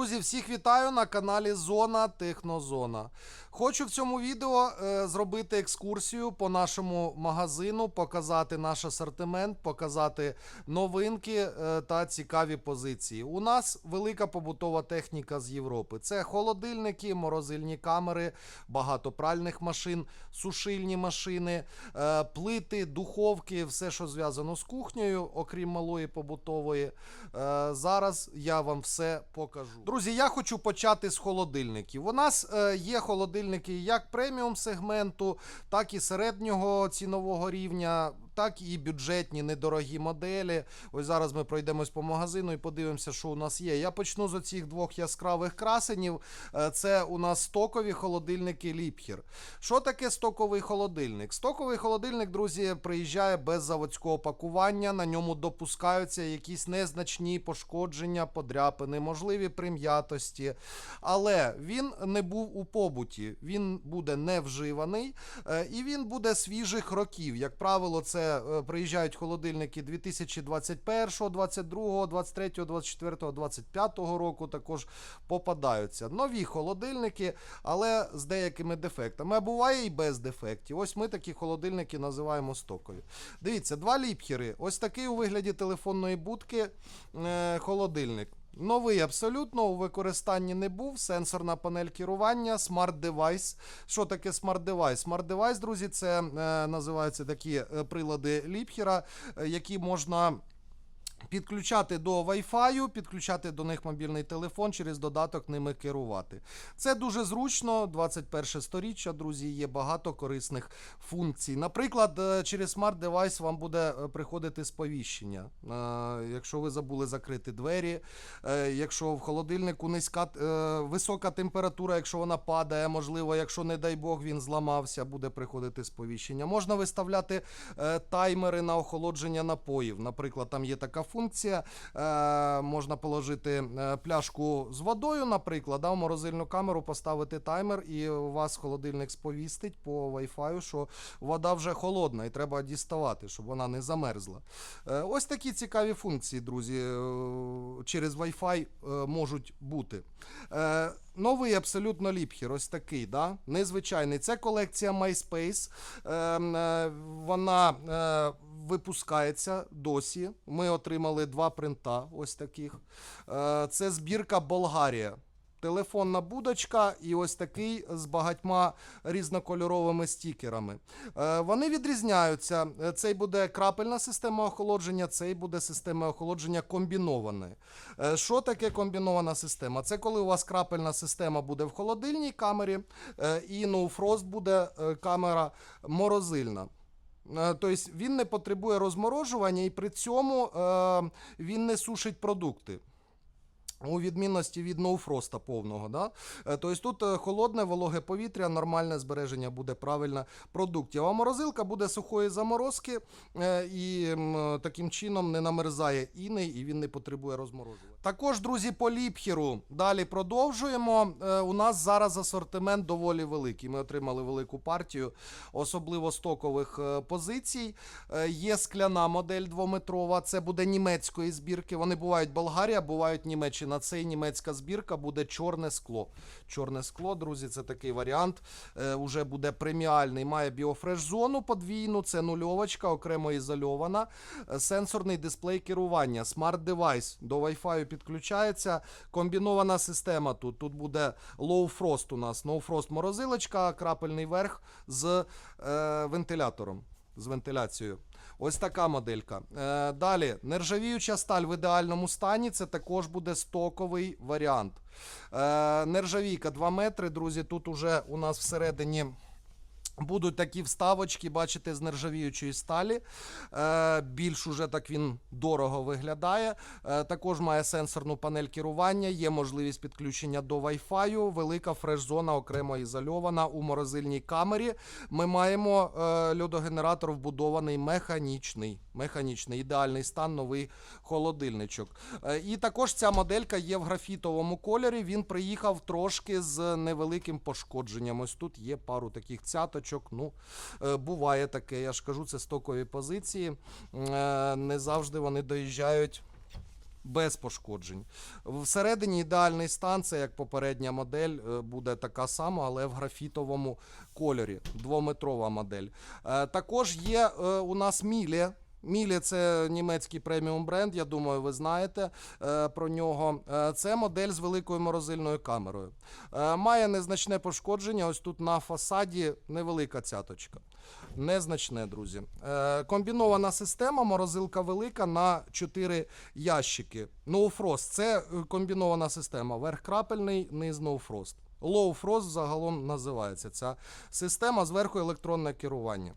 Друзі, всіх вітаю на каналі Зона Технозона. Хочу в цьому відео е, зробити екскурсію по нашому магазину, показати наш асортимент, показати новинки е, та цікаві позиції. У нас велика побутова техніка з Європи. Це холодильники, морозильні камери, багато пральних машин, сушильні машини, е, плити, духовки, все, що зв'язано з кухнею, окрім малої побутової. Е, Зараз я вам все покажу. Друзі, я хочу почати з холодильників. У нас е, є холодильники як преміум сегменту, так і середнього цінового рівня. Так і бюджетні недорогі моделі. Ось зараз ми пройдемось по магазину і подивимося, що у нас є. Я почну з оцих двох яскравих красенів. Е, Це у нас стокові холодильники Ліпхір. Що таке стоковий холодильник? Стоковий холодильник, друзі, приїжджає без заводського пакування. На ньому допускаються якісь незначні пошкодження, подряпини, можливі прим'ятості. Але він не був у побуті, він буде не вживаний е, і він буде свіжих років. Як правило, це е, приїжджають холодильники 2021, 22, 23, 24, 25 року. Також попадаються нові холодильники, але з деякими дефектами. А буває і без дефектів. Ось ми такі холодильники називаємо стокові. Дивіться, два ліпхери. Ось такий у вигляді телефонної будки е, холодильник. Новий абсолютно у використанні не був. Сенсорна панель керування, смарт-девайс. Що таке смарт-девайс? Смарт-девайс, друзі, це е, називаються такі е, прилади ліпхера, е, які можна. Підключати до Wi-Fi, підключати до них мобільний телефон, через додаток ними керувати. Це дуже зручно. 21 сторіччя, друзі, є багато корисних функцій. Наприклад, е, через смарт-девайс вам буде е, приходити сповіщення. Е, Якщо ви забули закрити двері, якщо в холодильнику низька висока температура, якщо вона падає, можливо, якщо, не дай Бог, він зламався, буде приходити сповіщення. Можна виставляти таймери на охолодження напоїв. Наприклад, там є така функція. Е, можна положити е, пляшку з водою, наприклад, да, в морозильну камеру поставити таймер, і у вас холодильник сповістить по Wi-Fi, що вода вже холодна і треба діставати, щоб вона не замерзла. Е, ось такі цікаві функції, друзі, е, через Wi-Fi е, можуть бути. Е, Новий абсолютно ліпхер, ось такий, да? незвичайний. Це колекція MySpace. Е, е, вона е, випускається досі. Ми отримали два принта, ось таких. Е, це збірка Болгарія. Телефонна будочка і ось такий з багатьма різнокольоровими стікерами. Е, вони відрізняються. Цей буде крапельна система охолодження, цей буде система охолодження комбінована. Е, Що таке комбінована система? Це коли у вас крапельна система буде в холодильній камері, і No Frost буде камера морозильна. Е, Тобто він не потребує розморожування і при цьому е, він не сушить продукти. У відмінності від ноуфроста повного. Да? Е, Тобто тут холодне, вологе повітря, нормальне збереження буде правильно продуктів. А морозилка буде сухої заморозки і таким чином не намерзає іней і він не потребує розморожування. Також, друзі, по ліпхеру далі продовжуємо. Е, У нас зараз асортимент доволі великий. Ми отримали велику партію, особливо стокових е, позицій. Е, Є скляна модель двометрова, це буде німецької збірки. Вони бувають Болгарія, бувають Німеччина. Це і німецька збірка буде чорне скло. Чорне скло, друзі, це такий варіант. Е, Уже буде преміальний. Має біофреш-зону подвійну, це нульовочка, окремо ізольована. Е, Сенсорний дисплей керування, смарт-девайс до Wi-Fi підключається. Комбінована система тут. Тут буде low frost у нас. No frost морозилочка, крапельний верх з е, вентилятором. З вентиляцією. Ось така моделька. Е, далі, нержавіюча сталь в ідеальному стані. Це також буде стоковий варіант. Е, нержавійка 2 метри, друзі. Тут уже у нас всередині. Будуть такі вставочки, бачите, з нержавіючої сталі. Е, більш уже так він дорого виглядає. Е, також має сенсорну панель керування, є можливість підключення до Wi-Fi, велика фреш-зона окремо ізольована у морозильній камері. Ми маємо е, льодогенератор вбудований механічний. Механічний, ідеальний стан, новий холодильничок. І також ця моделька є в графітовому кольорі. Він приїхав трошки з невеликим пошкодженням. Ось тут є пару таких цяточок. Ну, е, буває таке, я ж кажу, це стокові позиції. Е, Не завжди вони доїжджають без пошкоджень. Всередині ідеальний стан, це як попередня модель, е, буде така сама, але в графітовому кольорі. Двометрова модель. Також є у нас Мілі. Мілі це німецький преміум бренд, я думаю, ви знаєте е, про нього. Е, це модель з великою морозильною камерою. Е, має незначне пошкодження. Ось тут на фасаді невелика цяточка. Незначне, друзі. Комбінована система, морозилка велика на 4 ящики. Frost це комбінована система. Верх крапельний, низ Frost. Low Frost загалом називається ця система зверху електронне керування.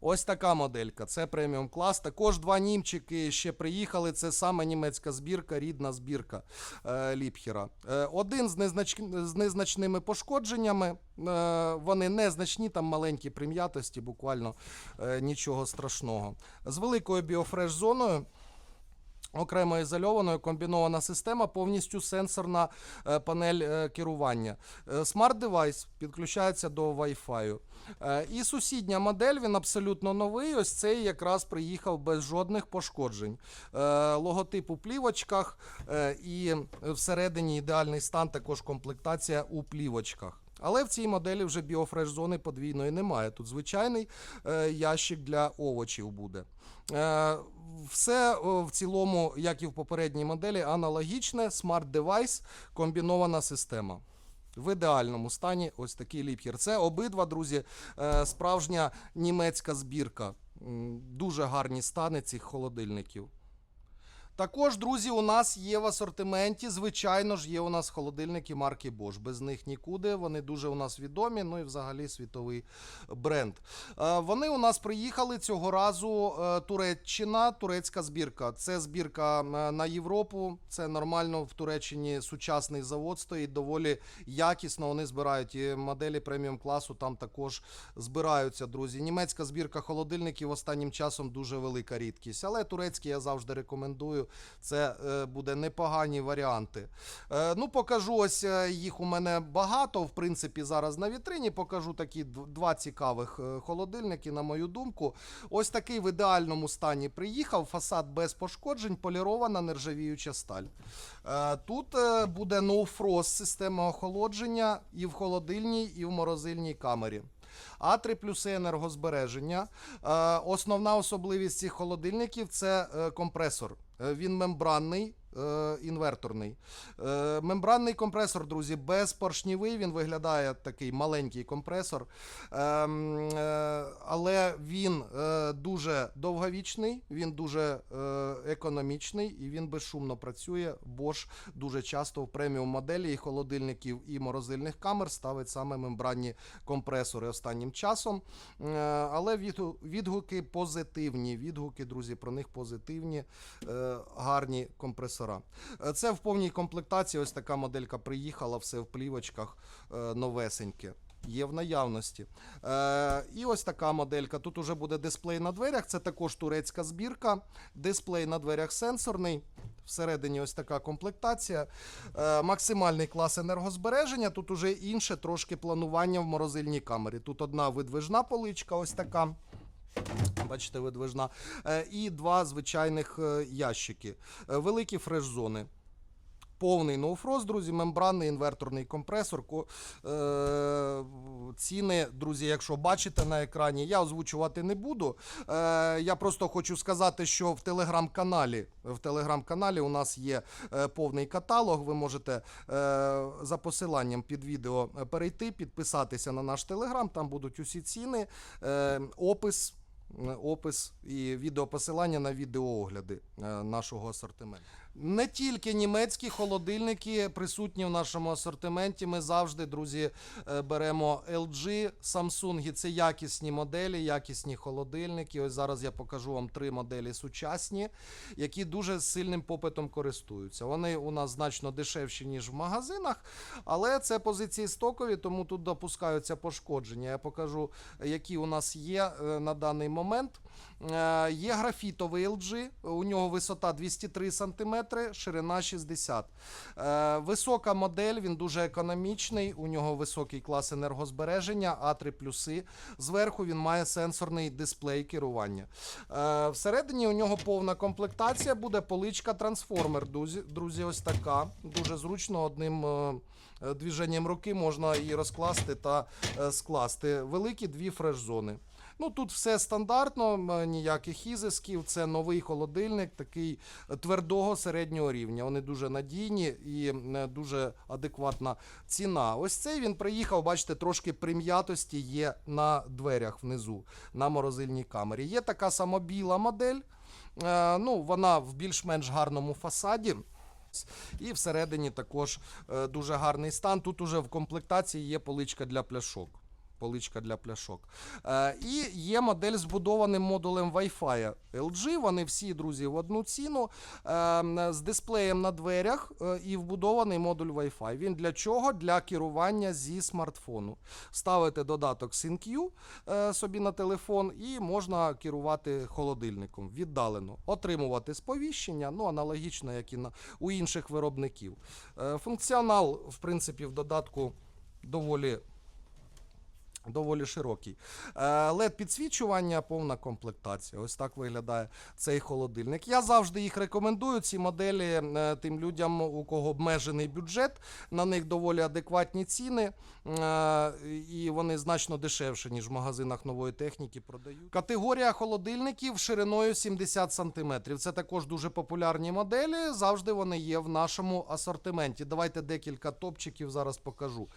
Ось така моделька. Це преміум клас. Також два німчики ще приїхали. Це саме німецька збірка, рідна збірка е, Ліпхера. Е, один з, незнач... з незначними пошкодженнями. Е, вони незначні, там маленькі прим'ятості, буквально е, нічого страшного. З великою біофреш-зоною. Окремо ізольованою комбінована система, повністю сенсорна е, панель е, керування. Смарт-девайс підключається до Wi-Fi. Е, І сусідня модель, він абсолютно новий. Ось цей якраз приїхав без жодних пошкоджень. Логотип у плівочках і всередині ідеальний стан, також комплектація у плівочках. Але в цій моделі вже біофреш-зони подвійної немає. Тут звичайний е, ящик для овочів буде. Е, все в цілому, як і в попередній моделі, аналогічне, смарт-девайс, комбінована система. В ідеальному стані ось такий ліпхер. Це обидва, друзі, е, справжня німецька збірка. Дуже гарні стани цих холодильників. Також, друзі, у нас є в асортименті. Звичайно ж, є у нас холодильники марки Bosch. Без них нікуди. Вони дуже у нас відомі. Ну і взагалі світовий бренд. Е, Вони у нас приїхали цього разу. е, Туреччина, турецька збірка. Це збірка е, на Європу. Це нормально в Туреччині сучасний завод стоїть доволі якісно. Вони збирають і моделі преміум класу. Там також збираються, друзі. Німецька збірка холодильників останнім часом дуже велика рідкість. Але турецькі я завжди рекомендую. Це е, буде непогані варіанти. Е, ну, покажу ось е, їх у мене багато. В принципі, зараз на вітрині покажу такі два цікавих холодильники, на мою думку. Ось такий в ідеальному стані приїхав. Фасад без пошкоджень, полірована нержавіюча сталь. Тут буде No Frost система охолодження і в холодильній, і в морозильній камері. А3 плюси енергозбереження. Основна особливість цих холодильників це компресор. Е, Він мембранний. Е, Інверторний. Е, Мембранний компресор, друзі, безпоршнівий. Він виглядає такий маленький компресор. Ем, е, Але він е, дуже довговічний, він дуже е, економічний і він безшумно працює. Bosch дуже часто в преміум моделі і холодильників і морозильних камер ставить саме мембранні компресори останнім часом. Е, Але відгу- відгуки позитивні. Відгуки, друзі, про них позитивні, е, гарні компресора. Е, Це в повній комплектації. Ось така моделька приїхала, все в плівочках е, новесеньке. Є в наявності. Е, і ось така моделька. Тут уже буде дисплей на дверях. Це також турецька збірка. Дисплей на дверях сенсорний. Всередині ось така комплектація. Е, максимальний клас енергозбереження. Тут уже інше трошки планування в морозильній камері. Тут одна видвижна поличка, ось така. Бачите, видвижна. Е, І два звичайних е, ящики. Е, Великі фреш-зони. Повний ноуфрост, друзі, мембранний інверторний компресор. Ціни, друзі, якщо бачите на екрані, я озвучувати не буду. Я просто хочу сказати, що в телеграм-каналі в телеграм-каналі у нас є повний каталог. Ви можете за посиланням під відео перейти, підписатися на наш телеграм. Там будуть усі ціни, опис. Опис і відеопосилання на відеоогляди е, нашого асортименту. Не тільки німецькі холодильники присутні в нашому асортименті. Ми завжди, друзі, е, беремо LG, Samsung. Це якісні моделі, якісні холодильники. Ось зараз я покажу вам три моделі сучасні, які дуже сильним попитом користуються. Вони у нас значно дешевші, ніж в магазинах, але це позиції стокові, тому тут допускаються пошкодження. Я покажу, які у нас є е, на даний момент. Момент. Е, Є графітовий LG, у нього висота 203 см, ширина 60 Е, Висока модель, він дуже економічний, у нього високий клас енергозбереження, А3 плюси. Зверху він має сенсорний дисплей керування. Е, Всередині у нього повна комплектація, буде поличка трансформер. Друзі, ось така. Дуже зручно одним. Двіженням руки можна її розкласти та скласти. Великі дві фреш-зони. Ну тут все стандартно, ніяких ізисків. Це новий холодильник, такий твердого середнього рівня. Вони дуже надійні і дуже адекватна ціна. Ось цей він приїхав, бачите, трошки прим'ятості є на дверях внизу, на морозильній камері. Є така сама біла модель. Е, Ну, вона в більш-менш гарному фасаді. І всередині також е, дуже гарний стан. Тут уже в комплектації є поличка для пляшок. Поличка для пляшок. Е, і є модель з вбудованим модулем Wi-Fi LG. Вони всі, друзі, в одну ціну. Е, з дисплеєм на дверях е, і вбудований модуль Wi-Fi. Він для чого? Для керування зі смартфону. Ставите додаток SyncQ е, собі на телефон, і можна керувати холодильником віддалено, отримувати сповіщення, ну аналогічно, як і на у інших виробників. Е, Функціонал, в принципі, в додатку доволі. Доволі широкий. led підсвічування, повна комплектація. Ось так виглядає цей холодильник. Я завжди їх рекомендую. Ці моделі е, тим людям, у кого обмежений бюджет. На них доволі адекватні ціни, е, і вони значно дешевші, ніж в магазинах нової техніки продають. Категорія холодильників шириною 70 см. Це також дуже популярні моделі. Завжди вони є в нашому асортименті. Давайте декілька топчиків зараз покажу.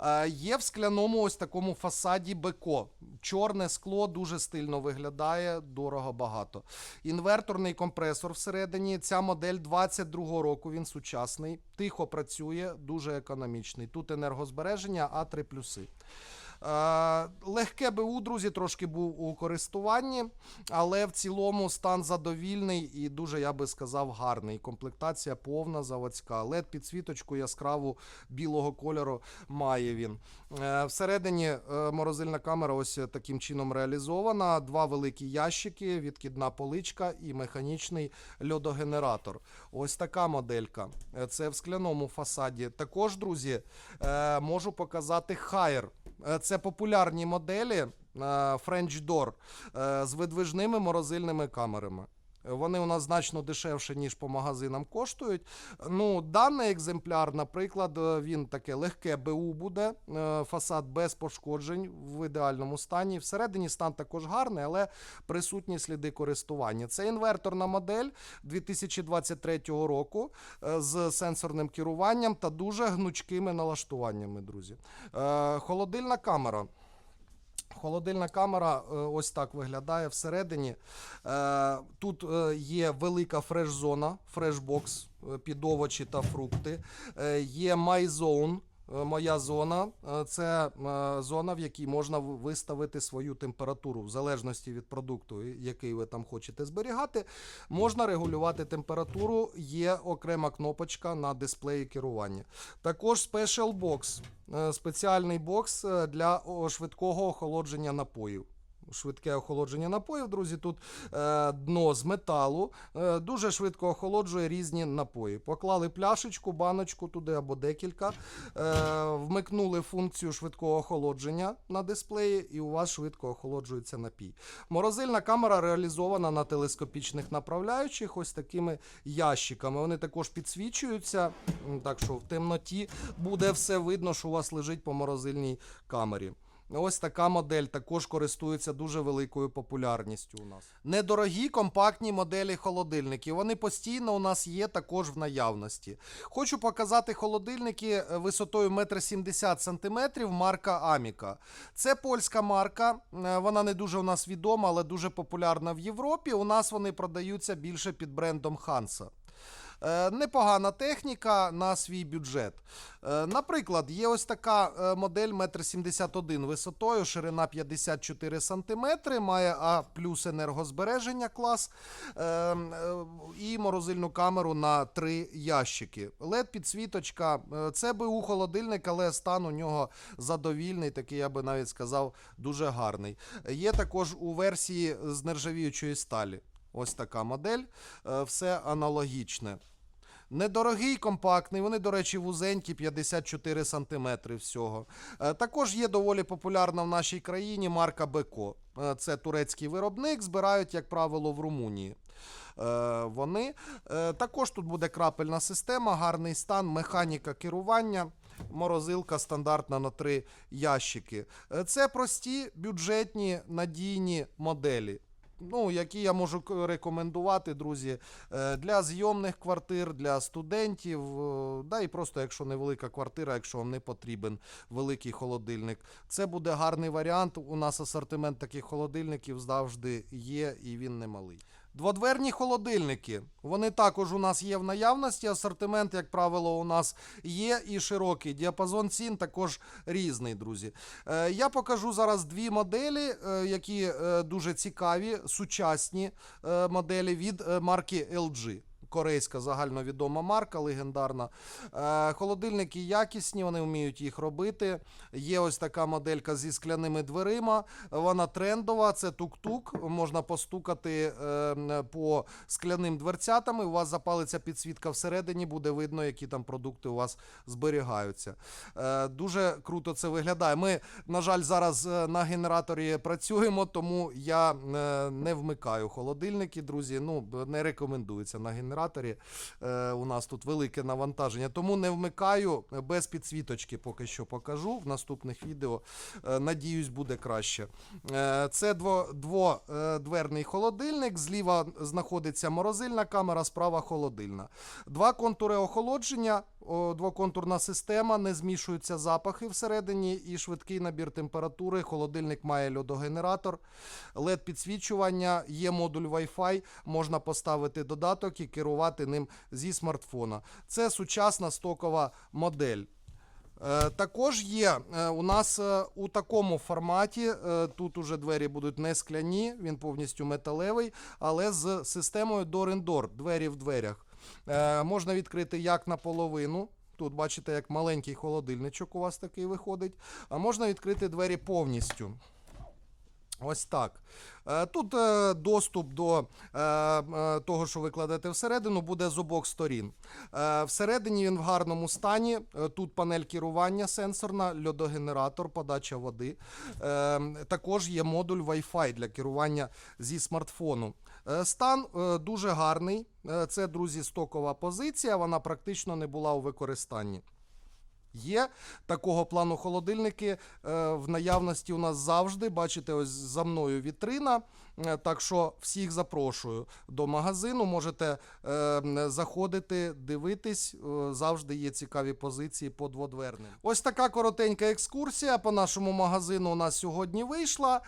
Е, Є в скляному ось такому фасаді Беко. Чорне скло дуже стильно виглядає, дорого багато. Інверторний компресор всередині. Ця модель 22-го року. Він сучасний, тихо працює, дуже економічний. Тут енергозбереження, А3 плюси. Е, Легке БУ, друзі, трошки був у користуванні, але в цілому стан задовільний і дуже, я би сказав, гарний. Комплектація повна заводська. led підсвіточку яскраву білого кольору має він. Е, Всередині е, морозильна камера ось таким чином реалізована. Два великі ящики, відкидна поличка і механічний льодогенератор. Ось така моделька. Це в скляному фасаді. Також, друзі, можу показати Haier. Е, Це популярні моделі е, French Door е, з видвижними морозильними камерами. Вони у нас значно дешевше, ніж по магазинам коштують. Ну, даний екземпляр, наприклад, е, він таке легке БУ буде, е, фасад без пошкоджень в ідеальному стані. Всередині стан також гарний, але присутні сліди користування. Це інверторна модель 2023 року е, з сенсорним керуванням та дуже гнучкими налаштуваннями, друзі. Холодильна камера. Холодильна камера е, ось так виглядає всередині. Е, Тут е, є велика фреш-зона, фреш-бокс під овочі та фрукти. Є MyZone, моя зона. Е, Це е, зона, в якій можна виставити свою температуру в залежності від продукту, який ви там хочете зберігати. Можна регулювати температуру. Є окрема кнопочка на дисплеї керування. Також Special Box. е, Спеціальний бокс е, для швидкого охолодження напоїв. Швидке охолодження напоїв, друзі. Тут е, дно з металу. Е, дуже швидко охолоджує різні напої. Поклали пляшечку, баночку туди або декілька. Е, вмикнули функцію швидкого охолодження на дисплеї, і у вас швидко охолоджується напій. Морозильна камера реалізована на телескопічних направляючих, ось такими ящиками. Вони також підсвічуються, так що в темноті буде все видно, що у вас лежить по морозильній камері. Ось така модель також користується дуже великою популярністю у нас. Недорогі компактні моделі холодильників. Вони постійно у нас є також в наявності. Хочу показати холодильники е, висотою 1,70 см марка Аміка. Це польська марка. е, Вона не дуже у нас відома, але дуже популярна в Європі. У нас вони продаються більше під брендом Ханса. Е, непогана техніка на свій бюджет. Е, наприклад, є ось така е, модель 1,71 м висотою, ширина 54 см, має А плюс енергозбереження клас і морозильну камеру на три ящики. led підсвіточка це БУ холодильник, але стан у нього задовільний, такий я би навіть сказав, дуже гарний. Є також у версії з нержавіючої сталі. Ось така модель, все аналогічне. Недорогий, компактний, вони, до речі, вузенькі, 54 см всього. Е, Також є доволі популярна в нашій країні марка Беко. Е, Це турецький виробник, збирають, як правило, в Румунії. Е, Вони також тут буде крапельна система, гарний стан, механіка керування. Морозилка стандартна на три ящики. Це прості, бюджетні, надійні моделі. Ну, які я можу рекомендувати, друзі, е, для зйомних квартир, для студентів, е, да і просто якщо невелика квартира, якщо вам не потрібен великий холодильник. Це буде гарний варіант. У нас асортимент таких холодильників завжди є, і він немалий. Дводверні холодильники. Вони також у нас є в наявності. Асортимент, як правило, у нас є і широкий. Діапазон цін також різний, друзі. Е, я покажу зараз дві моделі, е, які е, дуже цікаві, сучасні моделі від марки LG. Корейська загальновідома марка, легендарна. Е, холодильники якісні, вони вміють їх робити. Є ось така моделька зі скляними дверима. Вона трендова, це тук-тук. Можна постукати е, по скляним дверцятам, і у вас запалиться підсвітка всередині, буде видно, які там продукти у вас зберігаються. Е, дуже круто це виглядає. Ми, на жаль, зараз е, на генераторі працюємо, тому я не вмикаю холодильники, друзі. Ну, не рекомендується на генераторі. Е, у нас тут велике навантаження, тому не вмикаю е, без підсвіточки. Поки що покажу в наступних відео. Е, надіюсь, буде краще. Е, це дво, дводверний холодильник. Зліва знаходиться морозильна камера, справа холодильна. Два контури охолодження, двоконтурна система, не змішуються запахи всередині і швидкий набір температури. Холодильник має льодогенератор, led підсвічування, є модуль Wi-Fi, можна поставити додаток і керувати ним зі смартфона. Це сучасна стокова модель. Е, Також є е, у нас е, у такому форматі. Тут уже двері будуть не скляні, він повністю металевий, але з системою door-in-door, двері в дверях. Е, Можна відкрити як наполовину. Тут бачите, як маленький холодильничок у вас такий виходить. А можна відкрити двері повністю. Ось так. Е, Тут е, доступ до е, того, що ви кладете всередину, буде з обох сторін. Всередині він в гарному стані. Тут панель керування сенсорна, льодогенератор, подача води. Також є модуль Wi-Fi для керування зі смартфону. Стан дуже гарний. Це, друзі, стокова позиція. Вона практично не була у використанні. Є такого плану холодильники е, в наявності у нас завжди. Бачите, ось за мною вітрина. Е, Так що всіх запрошую до магазину. Можете е, заходити, дивитись. Е, Завжди є цікаві позиції по дводверним. Ось така коротенька екскурсія по нашому магазину у нас сьогодні вийшла.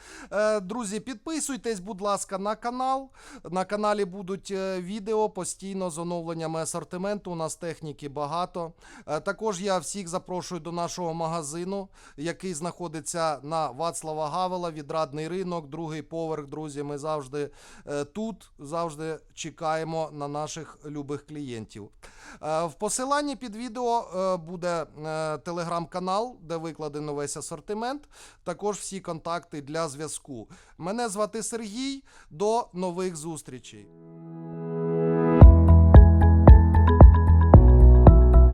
Друзі, підписуйтесь, будь ласка, на канал. На каналі будуть відео постійно з оновленнями асортименту. У нас техніки багато. Також я всіх запрошую до нашого магазину, який знаходиться на Вацлава Гавела, відрадний ринок, другий поверх. Друзі, ми завжди е, тут, завжди чекаємо на наших любих клієнтів. Е, В посиланні під відео е, буде телеграм-канал, де викладено весь асортимент. Також всі контакти для зв'язку. Мене звати Сергій. До нових зустрічей.